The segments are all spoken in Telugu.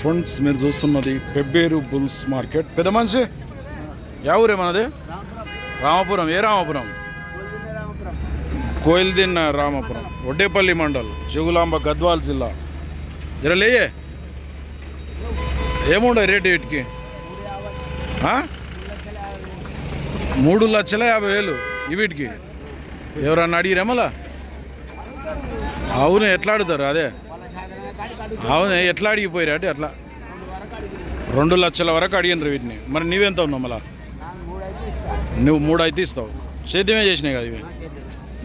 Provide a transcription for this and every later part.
ఫ్రెండ్స్ మీరు చూస్తున్నది పెబ్బేరు బుల్స్ మార్కెట్. పెద్ద మనిషి? యా ఊరే మనది రామపురం. ఏ రామపురం? కోయిల్దిన్న రామపురం. ఒడ్డేపల్లి మండల్ జగులాంబ గద్వాల్ జిల్లా. జర లేయే. ఏముండే రేటు వీటికి? మూడు లక్షల యాభై వేలు వీటికి. ఎవరన్నా అడిగిరేమలా అవును ఎట్లా అడుగుతారు? అదే. అవును ఎట్లా అడిగిపోయారు అంటే అట్లా. రెండు లక్షల వరకు అడిగినారు వీటిని. మరి నీవెంత ఉన్నావు మళ్ళా? నువ్వు మూడు అయితే ఇస్తావు. సేద్యమే చేసినాయి కదా ఇవి.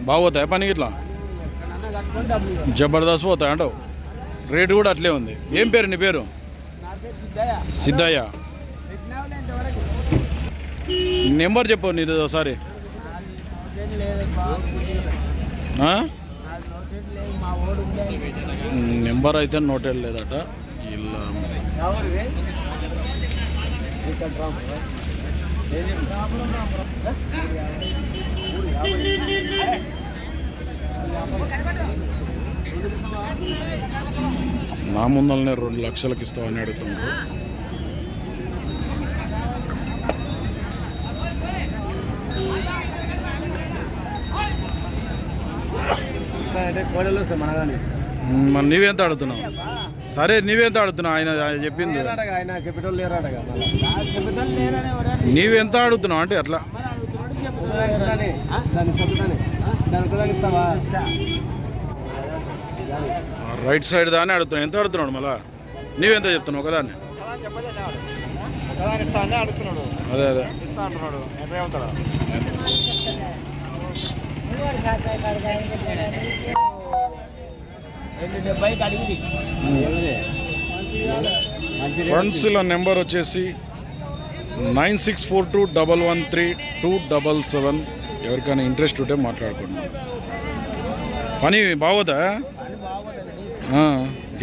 బాగోతాయి పనికి ఇట్లా? జబర్దస్త్ పోతాయి అంటావు. రేటు కూడా అట్లే ఉంది. ఏం పేరు నీ పేరు? సిద్ధయ్య. నెంబర్ చెప్పు నీది ఒకసారి. నెంబర్ అయితే నోట్ లేదట. ఇలా నా ముందలనే రెండు లక్షలకు ఇస్తామని అడుగుతున్నాడు. మరి నీవెంత అడుగుతున్నావు సరే నీవెంత అడుగుతున్నావు ఆయన చెప్పింది. నీవెంత అడుగుతున్నావు అంటే అట్లా. రైట్ సైడ్ దాన్ని అడుగుతున్నావు ఎంత అడుగుతున్నాడు మళ్ళా? నీవెంత చెప్తున్నావు ఒకదాన్ని? అదే అదే. ఫ్రెండ్స్ ఇలా నెంబర్ వచ్చేసి nine six four two double one three two double seven. ఎవరికైనా ఇంట్రెస్ట్ ఉంటే మాట్లాడుకుంటున్నాం పని బాగోదా?